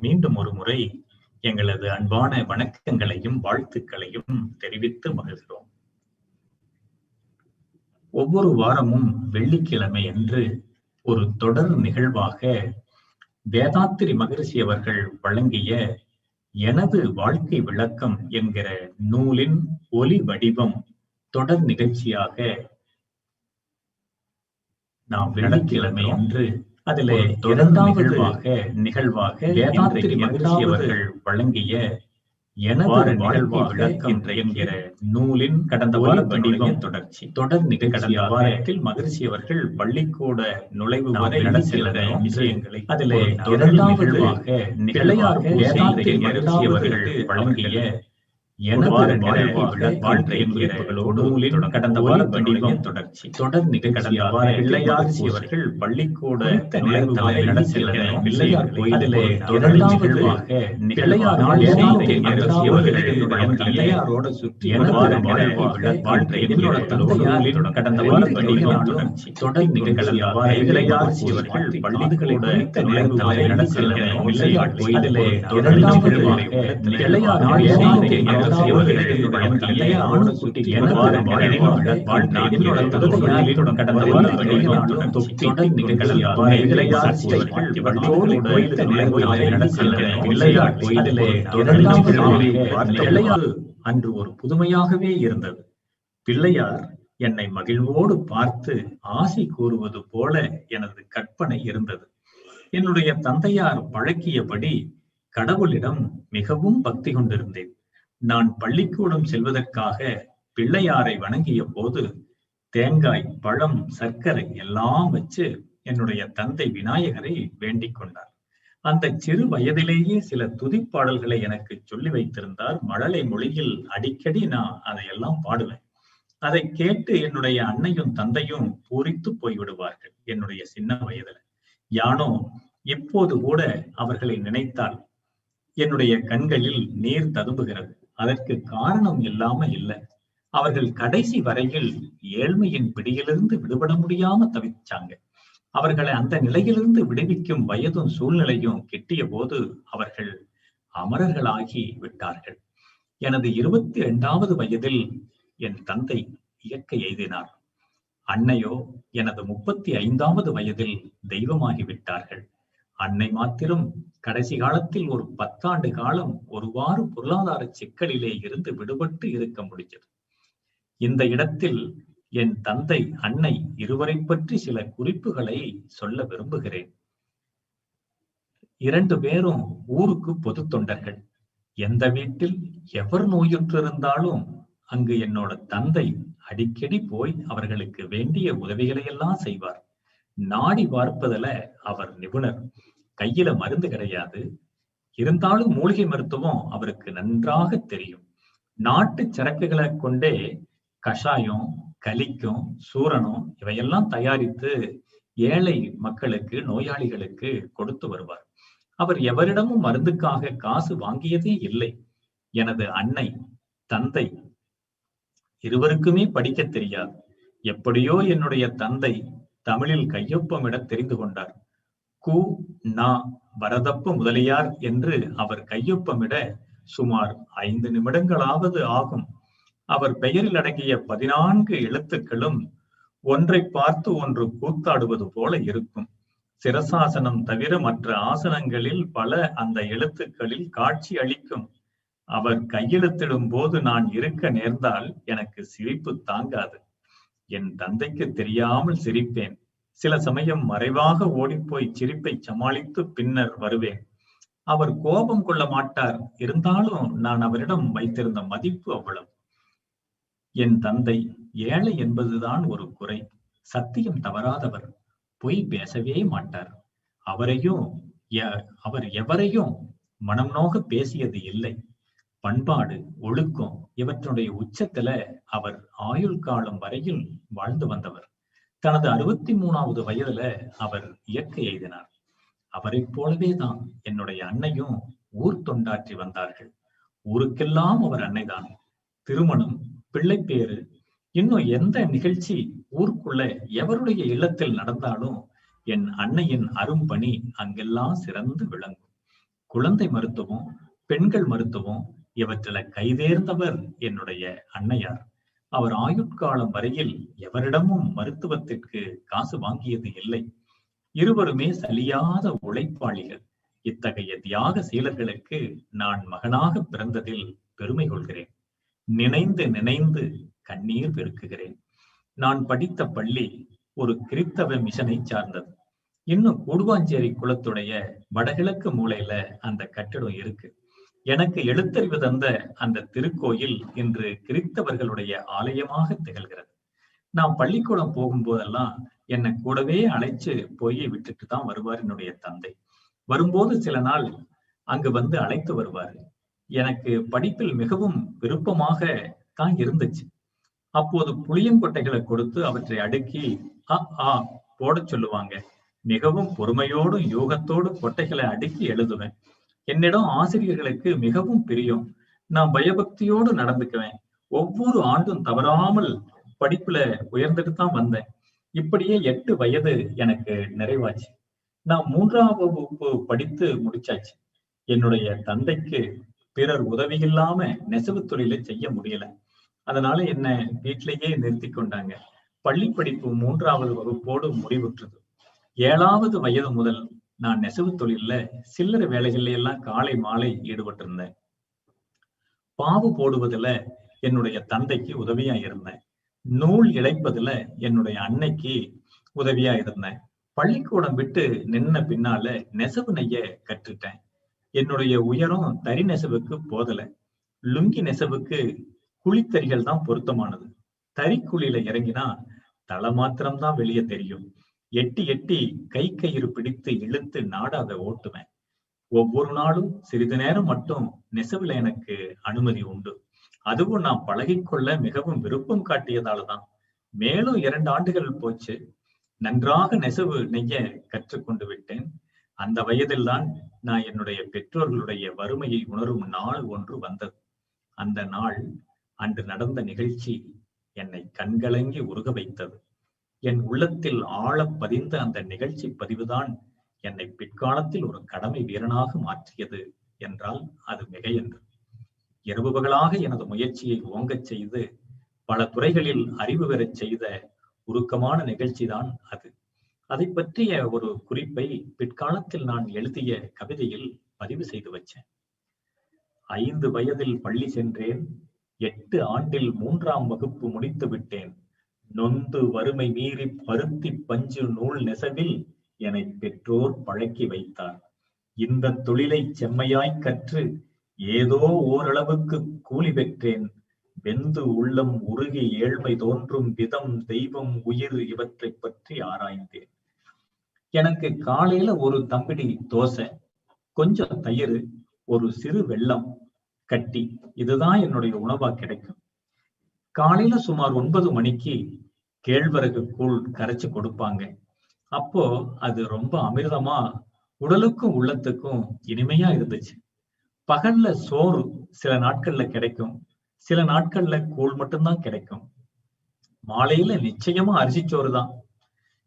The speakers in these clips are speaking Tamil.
மீண்டும் ஒரு முறை எங்களது அன்பான வணக்கங்களையும் வாழ்த்துக்களையும் தெரிவித்து மகிழ்கிறோம். ஒவ்வொரு வாரமும் வெள்ளிக்கிழமை அன்று ஒரு தொடர் நிகழ்வாக வேதாத்திரி மகரிஷி அவர்கள் வழங்கிய எனது வாழ்க்கை விளக்கம் என்கிற நூலின் ஒலி வடிவம் தொடர் நிகழ்ச்சியாக நாம் வெள்ளிக்கிழமை அன்று அதிலே இரண்டாவது நிகழ்வாக அவர்கள் வழங்கிய எனது நிகழ்வாக என்கிற நூலின் கடந்த வார வடிவம் தொடர்ச்சி. தொடர் நிகழ்ச்சி வாரத்தில் மகரிஷி அவர்கள் பள்ளிக்கூட நுழைவு வரை சில விஷயங்களை அதிலே இரண்டாவது நிகழ்வாக மகரிஷி அவர்கள் வழங்கிய கடந்த வார வடிவம் தொடர்ச்சி. தொடர் நிகழ்ச்சி பிள்ளையார்சி அவர்கள் பள்ளிக்கூட நுழைவு வரை மகரிஷி அவர்கள் பிள்ளையாரோட சுற்றி வாழ்க்கை என்னோட தந்தையாரின் கடந்த வார வடிவம் தொடர்ச்சி. தொடர் நிகழ்ச்சி பிள்ளையார்சி அவர்கள் பள்ளிக்கூட வரை அன்று ஒரு புதுமையாகவே இருந்தது. பிள்ளையார் என்னை மகிழ்வோடு பார்த்து ஆசி கூறுவது போல எனது கற்பனை இருந்தது. என்னுடைய தந்தையார் பழக்கியபடி கடவுளிடம் மிகவும் பக்தி கொண்டிருந்தேன். நான் பள்ளிக்கூடம் செல்வதற்காக பிள்ளையாரை வணங்கிய போது தேங்காய் பழம் சர்க்கரை எல்லாம் வச்சு என்னுடைய தந்தை விநாயகரை வேண்டிக் கொண்டார். அந்த சிறு வயதிலேயே சில துதிப்பாடல்களை எனக்கு சொல்லி வைத்திருந்தார். மழலை மொழியில் அடிக்கடி நான் அதையெல்லாம் பாடுவேன். அதை கேட்டு என்னுடைய அன்னையும் தந்தையும் பூரித்து போய்விடுவார்கள் என்னுடைய சின்ன வயதுல. யானோ இப்போது கூட அவர்களை நினைத்தால் என்னுடைய கண்களில் நீர் ததும்புகிறது. அதற்கு காரணம் இல்லாம இல்லை. அவர்கள் கடைசி வரையில் ஏழ்மையின் பிடியிலிருந்து விடுபட முடியாம தவிச்சாங்க. அவர்களை அந்த நிலையிலிருந்து விடுவிக்கும் வயதும் சூழ்நிலையும் கிட்டிய போது அவர்கள் அமரர்களாகி விட்டார்கள். எனது இருபத்தி இரண்டாவது வயதில் என் தந்தை இயற்கை எய்தினார். அன்னையோ எனது முப்பத்தி ஐந்தாவது வயதில் தெய்வமாகி விட்டார்கள். அன்னை மாத்திரம் கடைசி காலத்தில் ஒரு பத்தாண்டு காலம் ஒருவாறு பொருளாதார சிக்கலிலே இருந்து விடுபட்டு இருக்க முடிஞ்சது. இந்த இடத்தில் என் தந்தை அன்னை இருவரை பற்றி சில குறிப்புகளை சொல்ல விரும்புகிறேன். இரண்டு பேரும் ஊருக்கு பொது தொண்டர்கள். எந்த வீட்டில் எவர் நோயுற்றிருந்தாலும் அங்கு என்னோட தந்தை அடிக்கடி போய் அவர்களுக்கு வேண்டிய உதவிகளை எல்லாம் செய்வார். நாடி பார்ப்பதில் அவர் நிபுணர். கையில மருந்து கிடையாது. இருந்தாலும் மூலிகை மருத்துவம் அவருக்கு நன்றாக தெரியும். நாட்டு சரக்குகளை கொண்டே கஷாயம் கலிக்கும் சூரணம் இவையெல்லாம் தயாரித்து ஏழை மக்களுக்கு நோயாளிகளுக்கு கொடுத்து வருவார். அவர் எவரிடமும் மருந்துக்காக காசு வாங்கியதே இல்லை. எனது அன்னை தந்தை இருவருக்குமே படிக்க தெரியாது. எப்படியோ என்னுடைய தந்தை தமிழில் கையொப்பமிட தெரிந்து கொண்டார். கு நா வரதப்ப முதலியார் என்று அவர் கையொப்பமிட சுமார் ஐந்து நிமிடங்களாவது ஆகும். அவர் பெயரில் அடங்கிய பதினான்கு எழுத்துக்களும் ஒன்றை பார்த்து ஒன்று கூத்தாடுவது போல இருக்கும். சிரசாசனம் தவிர மற்ற ஆசனங்களில் பல அந்த எழுத்துக்களில் காட்சி அளிக்கும். அவர் கையெழுத்திடும் போது நான் இருக்க நேர்ந்தால் எனக்கு சிரிப்பு தாங்காது. என் தந்தைக்கு தெரியாமல் சிரிப்பேன். சில சமயம் மறைவாக ஓடிப்போய் சிரிப்பை சமாளித்து பின்னர் வருவேன். அவர் கோபம் கொள்ள மாட்டார். இருந்தாலும் நான் அவரிடம் வைத்திருந்த மதிப்பு அவ்வளவு. என் தந்தை ஏழை என்பதுதான் ஒரு குறை. சத்தியம் தவறாதவர். பொய் பேசவே மாட்டார். அவரையும் அவர் எவரையும் மனம் நோக பேசியது இல்லை. பண்பாடு ஒழுக்கம் இவற்றுடைய உச்சத்துல அவர் ஆயுள் காலம் வரையில் வாழ்ந்து வந்தவர். தனது அறுபத்தி மூணாவது வயதுல அவர் இயற்கை எய்தினார். அவரை போலவே தான் என்னுடைய அன்னையும் ஊர் தொண்டாற்றி வந்தார்கள். ஊருக்கெல்லாம் அவர் அன்னைதான். திருமணம் பிள்ளைப்பேறு இன்னும் எந்த நிகழ்ச்சி ஊருக்குள்ள எவருடைய இல்லத்தில் நடந்தாலும் என் அன்னையின் அரும்பணி அங்கெல்லாம் சிறந்து விளங்கும். குழந்தை மருத்துவம் பெண்கள் மருத்துவம் இவற்றில கைதேர்ந்தவர் என்னுடைய அன்னையார். அவர் ஆயுட்காலம் வரையில் எவரிடமும் மருத்துவத்திற்கு காசு வாங்கியது இல்லை. இருவருமே சலியாத உழைப்பாளிகள். இத்தகைய தியாக சீலர்களுக்கு நான் மகனாக பிறந்ததில் பெருமை கொள்கிறேன். நினைந்து நினைந்து கண்ணீர் பெருக்குகிறேன். நான் படித்த பள்ளி ஒரு கிறித்தவ மிஷனை சார்ந்தது. இன்னும் கூடுவாஞ்சேரி குளத்துடைய வடகிழக்கு மூலையில அந்த கட்டிடம் இருக்கு. எனக்கு எழுத்தறிவு தந்த அந்த திருக்கோயில் இன்று கிறித்தவர்களுடைய ஆலயமாக திகழ்கிறது. நான் பள்ளிக்கூடம் போகும்போதெல்லாம் என்னை கூடவே அழைச்சு போய் விட்டுட்டு தான் வருவார் என்னுடைய தந்தை. வரும்போது சில நாள் அங்கு வந்து அழைத்து வருவாரு. எனக்கு படிப்பில் மிகவும் விருப்பமாக தான் இருந்துச்சு. அப்போது புளியங்கொட்டைகளை கொடுத்து அவற்றை அடுக்கி அ ஆ போட சொல்லுவாங்க. மிகவும் பொறுமையோடும் யோகத்தோடு கொட்டைகளை அடுக்கி எழுதுவேன். என்னிடம் ஆசிரியர்களுக்கு மிகவும் பிரியம். நான் பயபக்தியோடு நடந்துக்குவேன். ஒவ்வொரு ஆண்டும் தவறாமல் படிப்புல உயர்ந்துட்டு தான் வந்தேன். இப்படியே எட்டு வயது எனக்கு நிறைவாச்சு. நான் மூன்றாம் வகுப்பு படித்து முடிச்சாச்சு. என்னுடைய தந்தைக்கு பிறர் உதவி இல்லாம நெசவு தொழிலை செய்ய முடியல. அதனால என்ன வீட்டிலேயே நிறுத்தி கொண்டாங்க. பள்ளி படிப்பு மூன்றாவது வகுப்போடு முடிவுற்றது. ஏழாவது வயது முதல் நான் நெசவு தொழில்ல சில்லறை வேலைகள்ல எல்லாம் காலை மாலை ஈடுபட்டிருந்தேன். பாவு போடுவதுல என்னுடைய தந்தைக்கு உதவியா இருந்தேன். நூல் இழைப்பதுல என்னுடைய அன்னைக்கு உதவியா இருந்தேன். பள்ளிக்கூடம் விட்டு நின்ன பின்னால நெசவு நெய்ய கற்றுட்டேன். என்னுடைய உயரம் தறி நெசவுக்கு போதல. லுங்கி நெசவுக்கு குழித்தறிகள் தான் பொருத்தமானது. தறிக்குழியில இறங்கினா தலை மாத்திரம்தான் வெளியே தெரியும். எட்டி எட்டி கை கயிறு பிடித்து இழுத்து நாடாக ஓட்டுவேன் ஒவ்வொரு நாளும் சிறிது நேரம் மட்டும் நெசவுல எனக்கு அனுமதி உண்டு. அதுவும் நான் பழகிக்கொள்ள மிகவும் விருப்பம் காட்டியதாலதான் மேலும் இரண்டு ஆண்டுகள் போச்சு. நன்றாக நெசவு நெய்ய கற்றுக்கொண்டு விட்டேன். அந்த வயதில்தான் நான் என்னுடைய பெற்றோர்களுடைய வறுமையை உணரும் நாள் ஒன்று வந்தது. அந்த நாள் அன்று நடந்த நிகழ்ச்சி என்னை கண்கலங்கி உருக வைத்தது. என் உள்ளத்தில் ஆழ பதிந்த அந்த நிகழ்ச்சி பதிவுதான் என்னை பிற்காலத்தில் ஒரு கடமை வீரனாக மாற்றியது என்றால் அது மிகையன்று. இரவு பகலாக எனது முயற்சியை ஓங்கச் செய்து பல துறைகளில் அறிவு பெறச் செய்த உருக்கமான நிகழ்ச்சிதான் அது. அதை பற்றிய ஒரு குறிப்பை பிற்காலத்தில் நான் எழுதிய கவிதையில் பதிவு செய்து வச்சேன். ஐந்து வயதில் பள்ளி சென்றேன் எட்டு ஆண்டில் மூன்றாம் வகுப்பு முடித்து விட்டேன். நொந்து வறுமை மீறி பருத்தி பஞ்சு நூல் நெசவில் என்னை பெற்றோர் பழக்கி வைத்தார். இந்த தொழிலை செம்மையாய் கற்று ஏதோ ஓரளவுக்கு கூலி பெற்றேன். வெந்து உள்ளம் உருகி ஏழ்மை தோன்றும் விதம் தெய்வம் உயிர் இவற்றை பற்றி ஆராய்ந்தேன். எனக்கு காலையில ஒரு தம்பிடி தோசை கொஞ்சம் தயிர் ஒரு சிறு வெள்ளம் கட்டி இதுதான் என்னுடைய உணவா கிடைக்கும். காலையில சுமார் ஒன்பது மணிக்கு கேழ்வரகு கூழ் கரைச்சு கொடுப்பாங்க. அப்போ அது ரொம்ப அமிர்தமா உடலுக்கும் உள்ளத்துக்கும் இனிமையா இருந்துச்சு. பகல்ல சோறு சில நாட்கள்ல கிடைக்கும். சில நாட்கள்ல கூழ் மட்டும்தான் கிடைக்கும். மாலையில நிச்சயமா அரிசிச்சோறு தான்.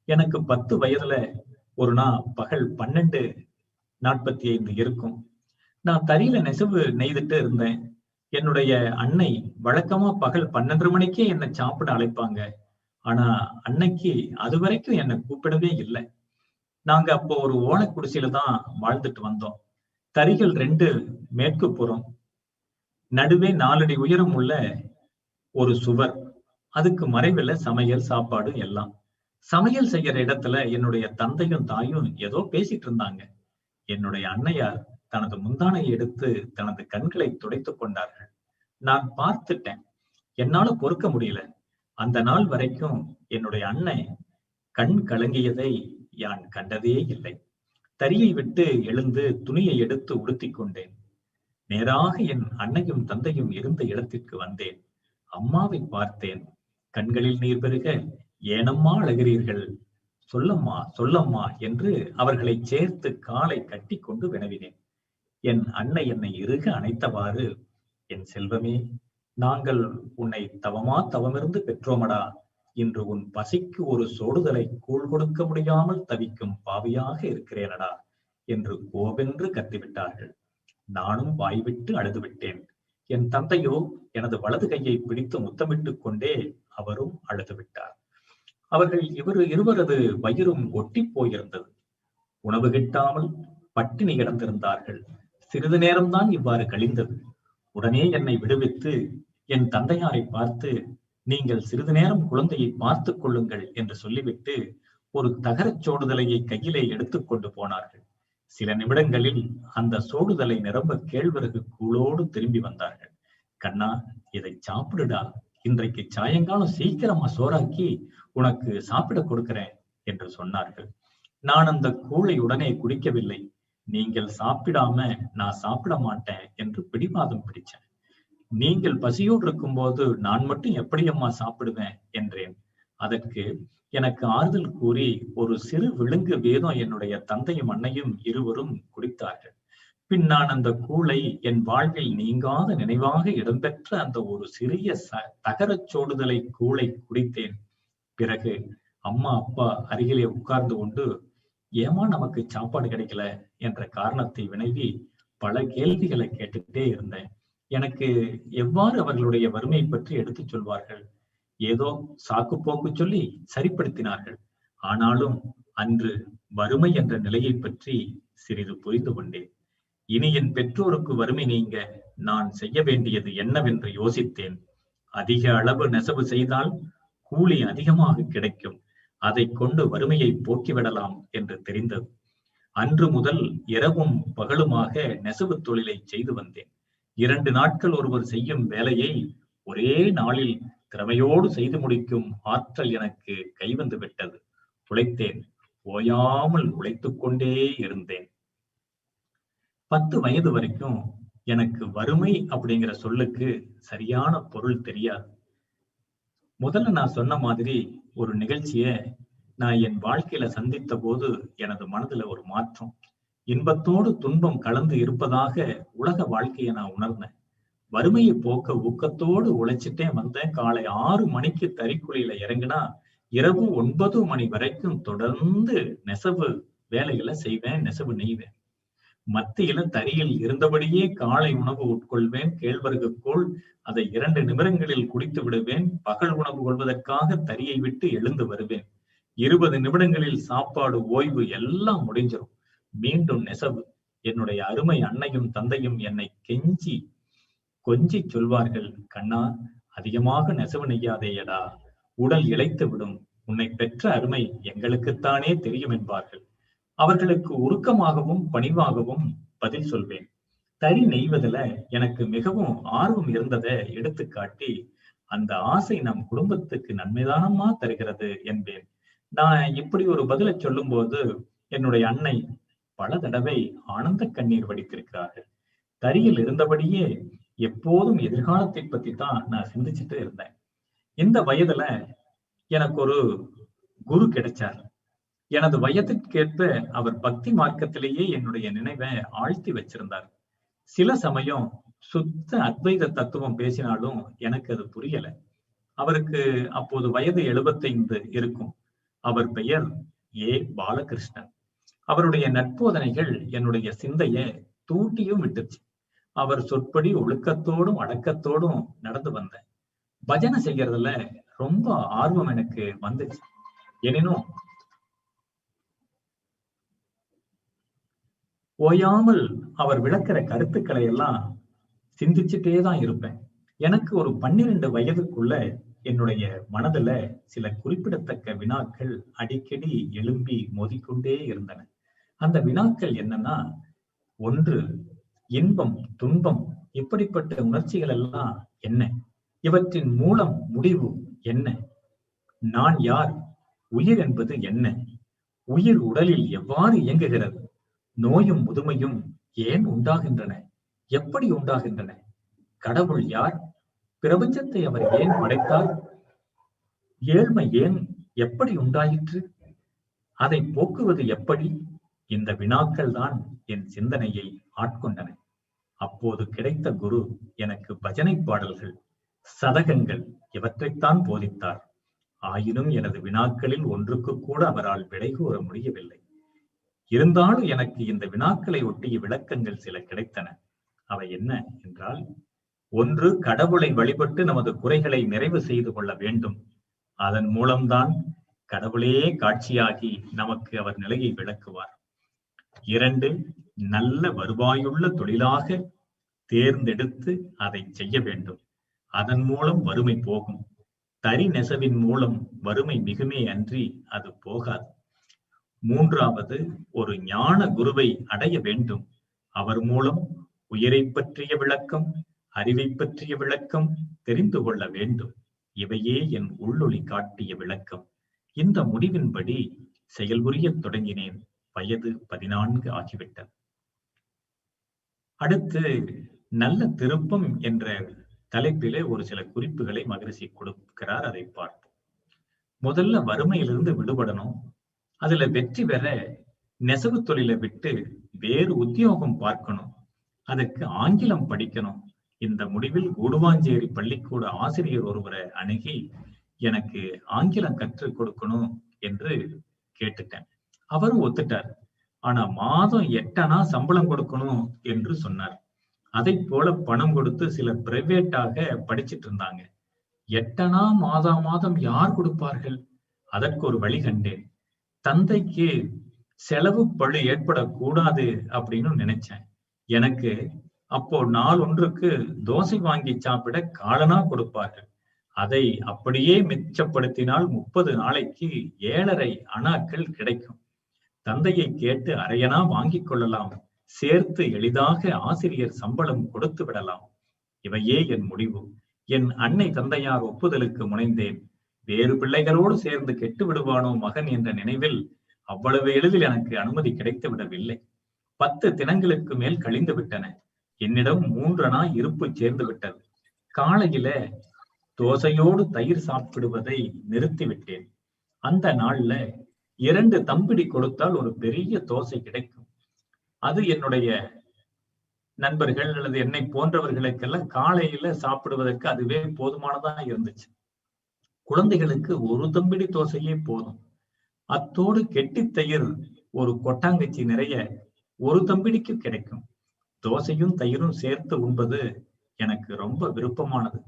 எனக்கு பத்து வயதுல ஒரு நாள் பகல் பன்னெண்டு நாற்பத்தி ஐந்து இருக்கும். நான் தறியில நெசவு நெய்துட்டு இருந்தேன். என்னுடைய அன்னை வழக்கமா பகல் பன்னெண்டு மணிக்கே என்னை சாப்பிட அழைப்பாங்க. ஆனா அன்னைக்கு அது வரைக்கும் என்னை கூப்பிடவே இல்லை. நாங்க அப்போ ஒரு ஓலை குடிசையில தான் வாழ்ந்துட்டு வந்தோம். தறிகள் ரெண்டு மேற்கு புறம் நடுவே நாலடி உயரம் உள்ள ஒரு சுவர். அதுக்கு மறைவில் சமையல் சாப்பாடு எல்லாம். சமையல் செய்யற இடத்துல என்னுடைய தந்தையும் தாயும் ஏதோ பேசிட்டு இருந்தாங்க. என்னுடைய அன்னையார் தனது முந்தானை எடுத்து தனது கண்களை துடைத்து கொண்டார்கள். நான் பார்த்துட்டேன். என்னால பொறுக்க முடியல. அந்த நாள் வரைக்கும் என்னுடைய அண்ணன் கண் கலங்கியதை யான் கண்டதே இல்லை. தறியை விட்டு எழுந்து துணியை எடுத்து உடுத்தி கொண்டேன். நேராக என் அன்னையும் தந்தையும் இருந்த இடத்திற்கு வந்தேன். அம்மாவை பார்த்தேன். கண்களில் நீர் பெருக ஏனம்மா அழகிறீர்கள்? சொல்லம்மா சொல்லம்மா என்று அவர்களை சேர்த்து காலை கட்டி கொண்டு வினவினேன். என் அன்னை என்னை இறுக அணைத்தவாறு என் செல்வமே நாங்கள் உன்னை தவமா தவமிருந்து பெற்றோமடா? இன்று உன் பசிக்கு ஒரு சோடுதலை கூழ் கொடுக்க முடியாமல் தவிக்கும் பாவியாக இருக்கிறேனடா என்று கோவென்று கத்திவிட்டார்கள். நானும் வாய்விட்டு அழுது விட்டேன் என் தந்தையோ எனது வலது கையை பிடித்து முத்தமிட்டுக் கொண்டே அவரும் அழுது விட்டார் அவர்கள் இவர் இருவரது வயிறும் ஒட்டி போயிருந்தது. உணவு கிட்டாமல் பட்டினி கிடந்திருந்தார்கள். சிறிது நேரம்தான் இவ்வாறு கழிந்தது. உடனே என்னை விடுவித்து என் தந்தையாரை பார்த்து நீங்கள் சிறிது நேரம் குழந்தையை பார்த்துக் கொள்ளுங்கள் என்று சொல்லிவிட்டு ஒரு தகரச் சோடுதலையை கையிலே எடுத்துக் கொண்டு போனார்கள். சில நிமிடங்களில் அந்த சோடுதலை நிரம்ப கேழ்வரகு கூழோடு திரும்பி வந்தார்கள். கண்ணா இதை சாப்பிடுடா. இன்றைக்கு சாயங்காலம் சீக்கிரமா சோறாக்கி உனக்கு சாப்பிட கொடுக்கிறேன் என்று சொன்னார்கள். நான் அந்த கூழை உடனே குடிக்கவில்லை. நீங்கள் சாப்பிடாம நான் சாப்பிட மாட்டேன் என்று பிடிவாதம் பிடிச்சேன் நீங்கள் பசியோடு இருக்கும்போது நான் மட்டும் எப்படி அம்மா சாப்பிடுவேன் என்றேன். அதற்கு எனக்கு ஆறுதல் கூறி ஒரு சிறு விழுங்கு வேதம் என்னுடைய தந்தையும் அன்னையும் இருவரும் குடித்தார்கள். பின் நான் அந்த கூளை என் வாழ்வில் நீங்காத நினைவாக இடம்பெற்ற அந்த ஒரு சிறிய ச தகரச் சோடுதலை கூளை குடித்தேன். பிறகு அம்மா அப்பா அருகிலே உட்கார்ந்து கொண்டு ஏமா நமக்கு சாப்பாடு கிடைக்கல என்ற காரணத்தை வினைவி பல கேள்விகளை கேட்டுக்கிட்டே இருந்தேன். எனக்கு எவ்வாறு அவர்களுடைய வறுமை பற்றி எடுத்துச் சொல்வார்கள்? ஏதோ சாக்கு போக்கு சொல்லி சரிப்படுத்தினார்கள். ஆனாலும் அன்று வறுமை என்ற நிலையை பற்றி சிறிது புரிந்து கொண்டேன். இனி என் பெற்றோருக்கு வறுமை நீங்க நான் செய்ய வேண்டியது என்னவென்று யோசித்தேன். அதிக அளவு நெசவு செய்தால் கூலி அதிகமாக கிடைக்கும். அதை கொண்டு வறுமையை போக்கிவிடலாம் என்று தெரிந்தது. அன்று முதல் இரவும் பகலுமாக நெசவு தொழிலை செய்து வந்தேன். இரண்டு நாட்கள் ஒருவர் செய்யும் வேலையை ஒரே நாளில் திறமையோடு செய்து முடிக்கும் ஆற்றல் எனக்கு கைவந்து விட்டது. உழைத்தேன். ஓயாமல் உழைத்துக் கொண்டே இருந்தேன். பத்து வயது வரைக்கும் எனக்கு வறுமை அப்படிங்கிற சொல்லுக்கு சரியான பொருள் தெரியாது. முதல்ல நான் சொன்ன மாதிரி ஒரு நிகழ்ச்சிய நான் என் வாழ்க்கையில சந்தித்த போது எனது மனதுல ஒரு மாற்றம். இன்பத்தோடு துன்பம் கலந்து இருப்பதாக உலக வாழ்க்கையை நான் உணர்ந்தேன். வறுமையை போக்க ஊக்கத்தோடு உழைச்சிட்டே வந்தேன். காலை ஆறு மணிக்கு தறிக்குழியில இறங்கினா இரவு ஒன்பது மணி வரைக்கும் தொடர்ந்து நெசவு வேலைகளை செய்வேன் நெசவு நெய்வேன். மத்தியில தறியில் இருந்தபடியே காலை உணவு உட்கொள்வேன் கேழ்வரகுக்குள் அதை இரண்டு நிமிடங்களில் குடித்து விடுவேன் பகல் உணவு கொள்வதற்காக தறியை விட்டு எழுந்து வருவேன். இருபது நிமிடங்களில் சாப்பாடு ஓய்வு எல்லாம் முடிஞ்சிடும் மீண்டும் நெசவு. என்னுடைய அருமை அன்னையும் தந்தையும் என்னை கெஞ்சி கொஞ்சி சொல்வார்கள் கண்ணா அதிகமாக நெசவு நெய்யாதேயடா. உடல் இழைத்து விடும் உன்னை பெற்ற அருமை எங்களுக்குத்தானே தெரியும் என்பார்கள். அவர்களுக்கு உருக்கமாகவும் பணிவாகவும் பதில் சொல்வேன். தறி நெய்வதுல எனக்கு மிகவும் ஆர்வம் இருந்ததை எடுத்துக்காட்டி அந்த ஆசை நம் குடும்பத்துக்கு நன்மைதானமா தருகிறது என்பேன். நான் இப்படி ஒரு பதிலை சொல்லும் போது என்னுடைய அன்னை பல தடவை ஆனந்த கண்ணீர் வடித்திருக்கிறார்கள். தறியில் இருந்தபடியே எப்போதும் எதிர்காலத்தை பத்தி தான் நான் சிந்திச்சுட்டு இருந்தேன். இந்த வயதுல எனக்கு ஒரு குரு கிடைச்சார். எனது வயதிற்கேற்ப அவர் பக்தி மார்க்கத்திலேயே என்னுடைய நினைவை ஆழ்த்தி வச்சிருந்தார். சில சமயம் சுத்த அத்வைத தத்துவம் பேசினாலும் எனக்கு அது புரியல. அவருக்கு அப்போது வயது எழுபத்தைந்து இருக்கும். அவர் பெயர் ஏ. பாலகிருஷ்ணன். அவருடைய நட்போதனைகள் என்னுடைய சிந்தையை தூட்டியும் விட்டுச்சு. அவர் சொற்படி ஒழுக்கத்தோடும் அடக்கத்தோடும் நடந்து வந்தேன் பஜனை செய்யறதுல ரொம்ப ஆர்வம் எனக்கு வந்துச்சு. எனினும் ஓயாமல் அவர் விளக்குற கருத்துக்களை எல்லாம் சிந்திச்சுட்டே தான் இருப்பேன். எனக்கு ஒரு பன்னிரண்டு வயதுக்குள்ள என்னுடைய மனதுல சில குறிப்பிடத்தக்க வினாக்கள் அடிக்கடி எழும்பி மோதிக்கொண்டே இருந்தன. அந்த வினாக்கள் என்னன்னா ஒன்று இன்பம் துன்பம் இப்படிப்பட்ட உணர்ச்சிகள் எல்லாம் என்ன? இவற்றின் மூலம் முடிவு என்ன? நான் யார்? உயிர் என்பது என்ன? உயிர் உடலில் எவ்வாறு இயங்குகிறது? நோயும் முதுமையும் ஏன் உண்டாகின்றன? எப்படி உண்டாகின்றன? கடவுள் யார்? பிரபஞ்சத்தை அவர் ஏன் படைத்தார்? ஏழ்மை ஏன் எப்படி உண்டாயிற்று? அதை போக்குவது எப்படி? இந்த வினாக்கள் தான் என் சிந்தனையை ஆட்கொண்டன. அப்போது கிடைத்த குரு எனக்கு பஜனை பாடல்கள் சதகங்கள் இவற்றைத்தான் போதித்தார். ஆயினும் எனது வினாக்களில் ஒன்றுக்கு கூட அவரால் விடை கூற முடியவில்லை. இருந்தாலும் எனக்கு இந்த வினாக்களை ஒட்டிய விளக்கங்கள் சில கிடைத்தன. அவை என்ன என்றால் ஒன்று கடவுளை வழிபட்டு நமது குறைகளை நிறைவு செய்து கொள்ள வேண்டும். அதன் மூலம்தான் கடவுளே காட்சியாகி நமக்கு அவர் நிலையை விளக்குவார். இரண்டு நல்ல வருவாயுள்ள தொழிலாக தேர்ந்தெடுத்து அதை செய்ய வேண்டும். அதன் மூலம் வறுமை போகும். தரி நெசவின் மூலம் வறுமை மிகுமே அன்றி அது போகாது. மூன்றாவது ஒரு ஞான குருவை அடைய வேண்டும். அவர் மூலம் உயிரை பற்றிய விளக்கம் அறிவை பற்றிய விளக்கம் தெரிந்து கொள்ள வேண்டும். இவையே என் உள்ளொளி காட்டிய விளக்கம். இந்த முடிவின்படி செயல்புரிய தொடங்கினேன். வயது பதினான்கு ஆகிவிட்டது. அடுத்து நல்ல திருப்பம் என்ற தலைப்பிலே ஒரு சில குறிப்புகளை மகரிஷி கொடுக்கிறார். அதை பார்ப்போம். முதல்ல வறுமையிலிருந்து விடுபடணும். அதுல வெற்றி பெற நெசவு தொழிலை விட்டு வேறு உத்தியோகம் பார்க்கணும். அதற்கு ஆங்கிலம் படிக்கணும். இந்த முடிவில் கூடுவாஞ்சேரி பள்ளிக்கூட ஆசிரியர் ஒருவரை அணுகி எனக்கு ஆங்கிலம் கற்றுக் கொடுக்கணும் என்று கேட்டுட்டேன். அவரும் ஒத்துட்டார். ஆனா மாதம் எட்டனா சம்பளம் கொடுக்கணும் என்று சொன்னார். அதை போல பணம் கொடுத்து சில பிரைவேட்டாக படிச்சிட்டு இருந்தாங்க. எட்டனா மாதா மாதம் யார் கொடுப்பார்கள்? அதற்கு ஒரு வழி கண்டேன். தந்தைக்கு செலவு பழு ஏற்படக்கூடாது அப்படின்னு நினைச்சேன். எனக்கு அப்போ நாள் ஒன்றுக்கு தோசை வாங்கி சாப்பிட காலனா கொடுப்பார்கள். அதை அப்படியே மிச்சப்படுத்தினால் முப்பது நாளைக்கு ஏழரை அணாக்கள் கிடைக்கும். தந்தையை கேட்டு அரையனா வாங்கிக் கொள்ளலாம். சேர்த்து எளிதாக ஆசிரியர் சம்பளம் கொடுத்து விடலாம். இவையே என் முடிவு. என் அன்னை தந்தையார் ஒப்புதலுக்கு முனைந்தேன். வேறு பிள்ளைகளோடு சேர்ந்து கெட்டு விடுவானோ மகன் என்ற நினைவில் அவ்வளவு எளிதில் எனக்கு அனுமதி கிடைத்து விடவில்லை. பத்து தினங்களுக்கு மேல் கழிந்து விட்டன. என்னிடம் மூன்றனா இருப்பு சேர்ந்து விட்டது. காலையில தோசையோடு தயிர் சாப்பிடுவதை நிறுத்திவிட்டேன் அந்த நாள்ல இரண்டு தம்பிடி கொடுத்தால் ஒரு பெரிய தோசை கிடைக்கும். அது என்னுடைய நண்பர்கள் அல்லது என்னை போன்றவர்களுக்கெல்லாம் காலையில சாப்பிடுவதற்கு அதுவே போதுமானதா இருந்துச்சு. குழந்தைகளுக்கு ஒரு தம்பிடி தோசையே போதும். அத்தோடு கெட்டி தயிர் ஒரு கொட்டாங்கச்சி நிறைய ஒரு தம்பிடிக்கு கிடைக்கும். தோசையும் தயிரும் சேர்த்து உண்பது எனக்கு ரொம்ப விருப்பமானது.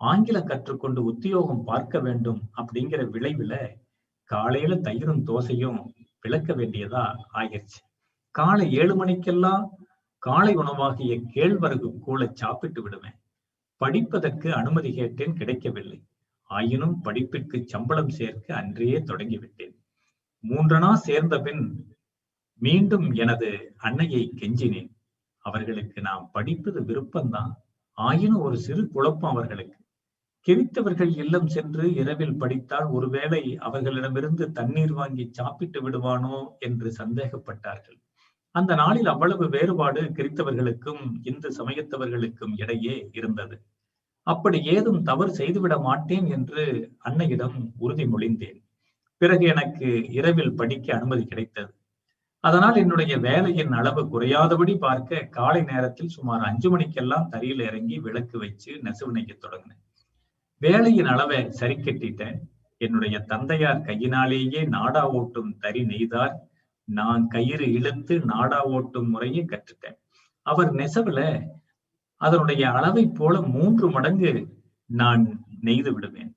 ஆங்கில கற்றுக்கொண்டு உத்தியோகம் பார்க்க வேண்டும் அப்படிங்கிற விளைவுல காலையில தயிரும் தோசையும் விளக்க வேண்டியதா ஆயிடுச்சு. காலை ஏழு மணிக்கெல்லாம் காலை உணவாகிய கேழ்வரகு கூழ சாப்பிட்டு விடுவேன். படிப்பதற்கு அனுமதி கேட்டேன் கிடைக்கவில்லை. ஆயினும் படிப்பிற்கு சம்பளம் சேர்க்க அன்றே தொடங்கிவிட்டேன். மூன்றனா சேர்ந்த பின் மீண்டும் எனது அன்னையை கெஞ்சினேன். அவர்களுக்கு நாம் படிப்பது விருப்பம்தான். ஆயினும் ஒரு சிறு குழப்பம் அவர்களுக்கு. கெவித்தவர்கள் இல்லம் சென்று இரவில் படித்தால் ஒருவேளை அவர்களிடமிருந்து தண்ணீர் வாங்கி சாப்பிட்டு விடுவானோ என்று சந்தேகப்பட்டார்கள். அந்த நாளில் அவ்வளவு வேறுபாடு கிறித்தவர்களுக்கும் இந்து சமயத்தவர்களுக்கும் இடையே இருந்தது. அப்படி ஏதும் தவறு செய்துவிட மாட்டேன் என்று அன்னையிடம் உறுதிமொழிந்தேன் பிறகு எனக்கு இரவில் படிக்க அனுமதி கிடைத்தது. அதனால் என்னுடைய வேலையின் அளவு குறையாதபடி பார்க்க காலை நேரத்தில் சுமார் அஞ்சு மணிக்கெல்லாம் தரையில் இறங்கி விளக்கு வச்சு நெசவு நெய்ய தொடங்கினேன். வேலையின் அளவை சரி கட்டிட்டேன். என்னுடைய தந்தையார் கையினாலேயே நாடா ஓட்டும் தறி நெய்தார். நான் கயிறு இழுத்து நாடா ஓட்டும் முறையை கற்றுட்டேன். அவர் நெசவுல அதனுடைய அளவை போல மூன்று மடங்கு நான் நெய்து விடுவேன்.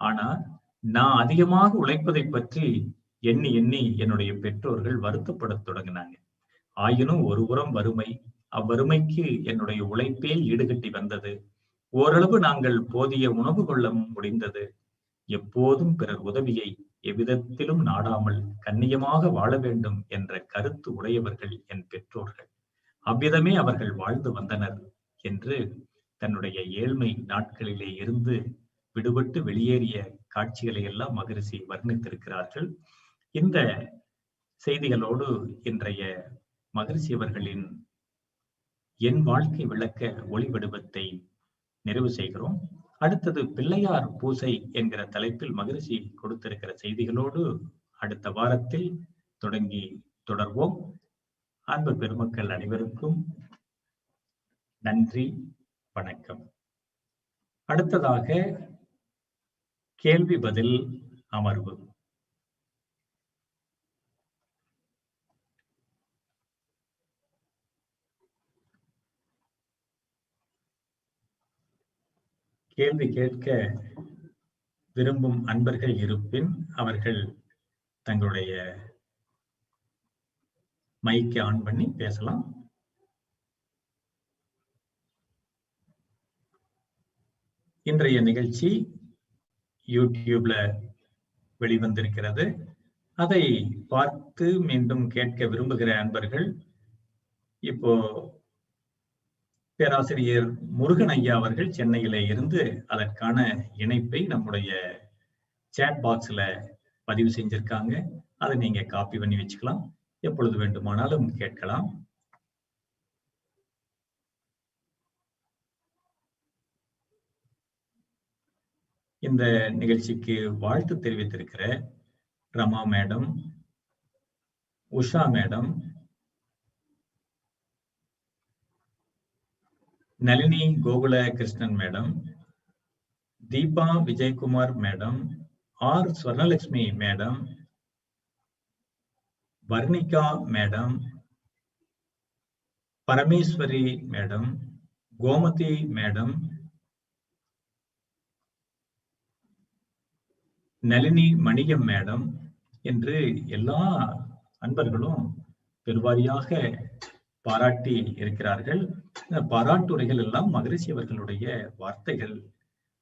ஆனால் நான் அதிகமாக உழைப்பதை பற்றி எண்ணி எண்ணி என்னுடைய பெற்றோர்கள் வருத்தப்படத் தொடங்கினாங்க. ஆயினும் ஒருபுறம் வறுமை அவ்வறுமைக்கு என்னுடைய உழைப்பே ஈடுகட்டி வந்தது. ஓரளவு நாங்கள் போதிய உணவு கொள்ள முடிந்தது. எப்போதும் பிறர் உதவியை எவ்விதத்திலும் நாடாமல் கண்ணியமாக வாழ வேண்டும் என்ற கருத்து உடையவர்கள் என் பெற்றோர்கள். அவ்விதமே அவர்கள் வாழ்ந்து வந்தனர். என்று தன்னுடைய ஏழ்மை நாட்களிலே இருந்து விடுபட்டு வெளியேறிய காட்சிகளை எல்லாம் மகரிஷி வர்ணித்திருக்கிறார்கள். இந்த செய்திகளோடு இன்றைய மகரிஷி அவர்களின் என் வாழ்க்கை விளக்க ஒளிவடிவத்தை நிறைவு செய்கிறோம். அடுத்தது பிள்ளையார் பூசை என்கிற தலைப்பில் மகரிஷி கொடுத்திருக்கிற செய்திகளோடு அடுத்த வாரத்தில் தொடங்கி தொடர்வோம். அன்பு பெருமக்கள் அனைவருக்கும் நன்றி வணக்கம். அடுத்ததாக கேள்வி பதில் அமர்வு. கேள்வி கேட்க விரும்பும் அன்பர்கள் இருப்பின் அவர்கள் தங்களுடைய மைக்கை ஆன் பண்ணி பேசலாம். இன்றைய நிகழ்ச்சி யூடியூப்ல வெளிவந்திருக்கிறது. அதை பார்த்து மீண்டும் கேட்க விரும்புகிற அன்பர்கள் இப்போ பேராசிரியர் முருகன் ஐயா அவர்கள் சென்னையில இருந்து அதற்கான இணைப்பை நம்முடைய சேட் பாக்ஸ்ல பதிவு செஞ்சிருக்காங்க. அதை நீங்க காப்பி பண்ணி வச்சுக்கலாம். எப்பொழுது வேண்டுமானாலும் கேட்கலாம். இந்த நிகழ்ச்சிக்கு வாழ்த்து தெரிவித்திருக்கிற Rama madam Usha madam Nalini Gokula Krishnan madam Deepa Vijayakumar madam R Swarnalakshmi madam Varnika madam Parameswari madam Gomathi madam Nalini Maniam madam என்று எல்லா அன்பர்களும் பெருவாரியாக பாராட்டி இருக்கிறார்கள். பாராட்டுரைகள் எல்லாம் மகரிஷி அவர்களுடைய வார்த்தைகள்.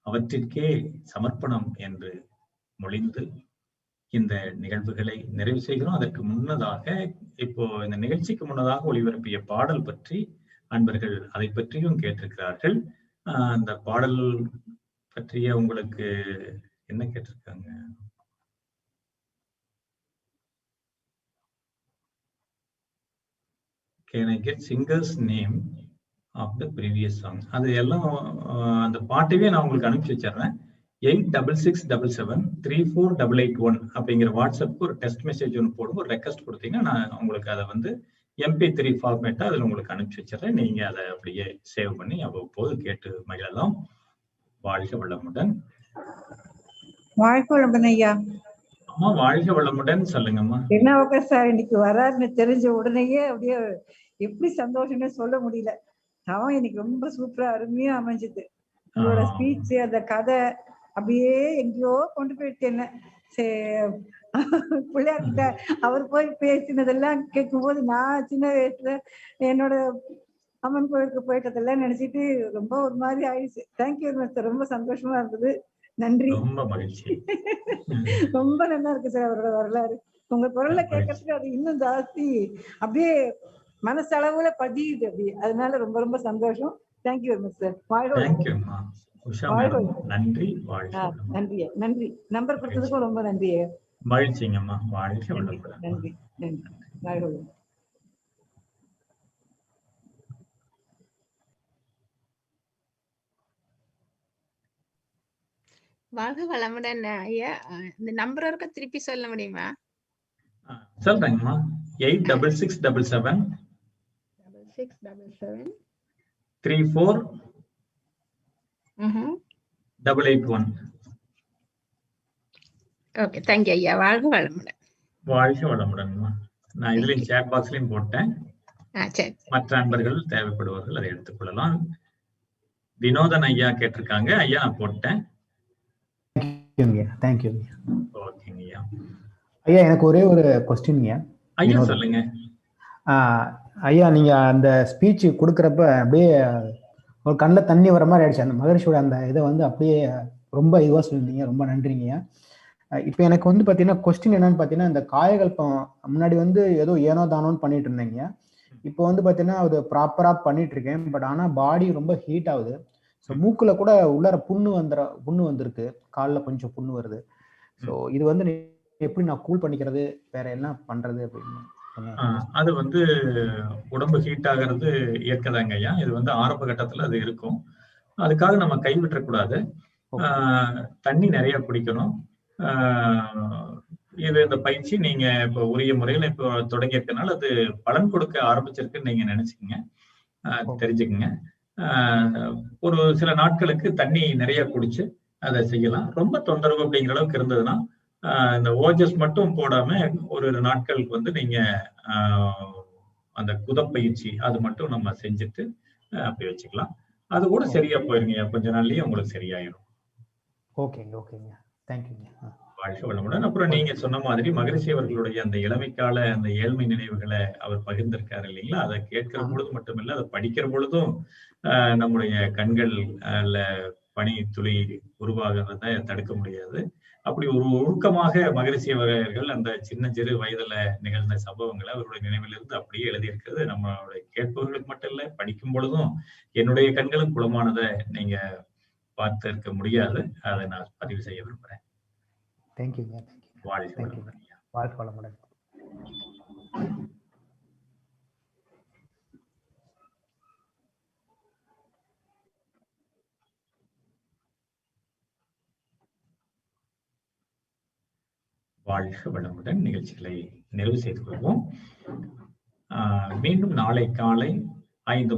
அவற்றிற்கே சமர்ப்பணம் என்று மொழிந்து இந்த நிகழ்வுகளை நிறைவு செய்கிறோம். அதற்கு முன்னதாக இப்போ இந்த நிகழ்ச்சிக்கு முன்னதாக ஒளிபரப்பிய பாடல் பற்றி அன்பர்கள் அதை பற்றியும் கேட்டிருக்கிறார்கள். அந்த பாடல் பற்றிய உங்களுக்கு என்ன கேட்டிருக்காங்க? Can I get singers name of the previous song அது எல்லாம் அந்த பாட்டையே நான் உங்களுக்கு அனுப்பிச்சு வச்சிடுறேன். Eight double six double seven three four double eight one அப்படிங்கிற வாட்ஸ்அப்க்கு ஒரு டெஸ்ட் மெசேஜ் ஒன்று போடுங்க. ஒரு ரெக்வஸ்ட் கொடுத்தீங்கன்னா நான் உங்களுக்கு அதை வந்து எம்பி த்ரீ ஃபார்மேட்டா அதில் உங்களுக்கு அனுப்பிச்சு வச்சிடறேன். நீங்க அதை அப்படியே சேவ் பண்ணி அவ்வப்போது கேட்டு மகிழலாம். வாழ்க வளமுடன். வாழ்க வளமுடன் ஐயா. அம்மா வாழ்க வளமுடன் சொல்லுங்கம்மா. என்ன ஓகே சார் இன்னைக்கு வராருன்னு தெரிஞ்ச உடனேயே அப்படியே எப்படி சந்தோஷம்னு சொல்ல முடியல. அவன் இன்னைக்கு ரொம்ப சூப்பரா அருமையா அமைஞ்சது. உங்களோட ஸ்பீச் அந்த கதை அப்படியே எங்கேயோ கொண்டு போயிட்டு என்ன. பிள்ளையார்கிட்ட அவர் போய் பேசினதெல்லாம் கேட்கும் போது நான் சின்ன வயசுல என்னோட அம்மன் கோயிலுக்கு போயிட்டதெல்லாம் நினைச்சிட்டு ரொம்ப ஒரு மாதிரி ஆயிடுச்சு. தேங்க்யூ ரொம்ப சந்தோஷமா இருந்தது. நன்றி. ரொம்ப மகிழ்ச்சி. ரொம்ப நல்லா இருக்கு சார் அவரோட வரலாறு. உங்க குரல்ல கேட்கறதுக்கு அது இன்னும் ஜாஸ்தி அப்படியே மனசளவுல பதியுது அப்படி அதனால ரொம்ப ரொம்ப சந்தோஷம். தேங்க்யூ வெரி மச் சார் வாழ்க நன்றி. நன்றி. நன்றி. நம்பர் கொடுத்ததுக்கும் ரொம்ப நன்றி மகிழ்ச்சிங்கம்மா வாழ்க வளமுடன். நன்றி. நன்றி. வாழ்க வாழ்க வளமுடன் ஐயா இந்த நம்பர் இருக்க திருப்பி சொல்ல முடியுமா? சொல்றேங்கம்மா. Eight double six double seven double six double seven three four double eight one okay thank you ஐயா. வாழ்க வளமுடன். வாழ்க வளமுடன்மா. நான் இதுலயும் சேட் பாக்ஸ்லயும் போட்டேன். மற்ற அன்பர்கள் தேவைப்படுவார்கள் அதை எடுத்துக்கொள்ளலாம் வினோதன் ஐயா கேட்டிருக்காங்க. ஐயா நான் போட்டேன். தேங்க்யூ ஓகேங்க ஐயா ஐயா எனக்கு ஒரே ஒரு கொஸ்டின்ங்க ஐயா சொல்லுங்க. ஐயா நீங்க அந்த ஸ்பீச் கொடுக்குறப்ப அப்படியே ஒரு கண்ணில் தண்ணி வர மாதிரி ஆயிடுச்சு. அந்த மகரிஷியோட அந்த இதை வந்து அப்படியே ரொம்ப இதுவாக சொல்லியிருந்தீங்க. ரொம்ப நன்றிங்க இப்போ எனக்கு வந்து பார்த்தீங்கன்னா கொஸ்டின் என்னன்னு பார்த்தீங்கன்னா இந்த காயகல்பம் முன்னாடி வந்து ஏதோ ஏனோ தானோன்னு பண்ணிட்டு இருந்தீங்க இப்போ வந்து பார்த்தீங்கன்னா அது ப்ராப்பராக பண்ணிட்டு இருக்கேன். பட் ஆனால் பாடி ரொம்ப ஹீட் ஆகுது. ஸோ மூக்கில் கூட உள்ளார புண்ணு வந்துற புண்ணு வந்திருக்கு. காலில் கொஞ்சம் புண்ணு வருது. ஸோ இது வந்து எப்படி நான் கூல் பண்ணிக்கிறது வேற என்ன பண்றது அப்படின்னு அது வந்து உடம்பு ஹீட் ஆகிறது இயற்கைதாங்க ஐயா. இது வந்து ஆரம்ப கட்டத்துல அது இருக்கும். அதுக்காக நம்ம கைவிட்டக்கூடாது தண்ணி நிறைய குடிக்கணும். இது இந்த பயிற்சி நீங்க இப்போ உரிய முறையில இப்போ தொடங்கி இருக்கனால அது பலன் கொடுக்க ஆரம்பிச்சிருக்குன்னு நீங்க நினைச்சுக்கங்க. தெரிஞ்சுக்கங்க. ஒரு சில நாட்களுக்கு தண்ணி நிறைய குடிச்சு அதை செய்யலாம். ரொம்ப தொந்தரவு அப்படிங்கிற அளவுக்கு இருந்ததுன்னா இந்த ஓஜஸ் மட்டும் போடாம ஒரு நாட்களுக்கு வந்து நீங்க அந்த குதப்பயிற்சி அது மட்டும் நம்ம செஞ்சுட்டு அப்படி வச்சுக்கலாம். அது கூட சரியா போயிருங்க. கொஞ்ச நாள்லயே உங்களுக்கு சரியாயிரும். ஓகேங்க ஓகேங்க. தேங்க்யூங்க வாழ்க வளமுடன். அப்புறம் நீங்க சொன்ன மாதிரி மகரிஷி அவர்களுடைய அந்த இளமை கால அந்த ஏழ்மை நினைவுகளை அவர் பகிர்ந்திருக்காரு இல்லைங்களா? அதை கேட்கிற. பொழுது மட்டுமில்ல அதை படிக்கிற பொழுதும் நம்முடைய கண்கள் பனி துளி உருவாகிறத தடுக்க முடியாது. அப்படி ஒரு ஒழுக்கமாக மகரிஷி அவர்கள் அந்த சின்ன சிறு வயதுல நிகழ்ந்த சம்பவங்களை அவருடைய நினைவிலிருந்து அப்படியே எழுதியிருக்கிறது. நம்மளுடைய கேட்பவர்களுக்கு மட்டும் இல்ல படிக்கும் பொழுதும் என்னுடைய கண்களும் குளமானதை நீங்க பார்த்து இருக்க முடியாது. அதை நான் பதிவு செய்ய விரும்புறேன். தேங்க்யூங்க தேங்க்யூ வாழ்க. வளமுடன். வாழ்க வளமுடன் நிகழ்ச்சிகளை நிறைவு செய்து கொள்வோம். மீண்டும் நாளை காலை ஐந்து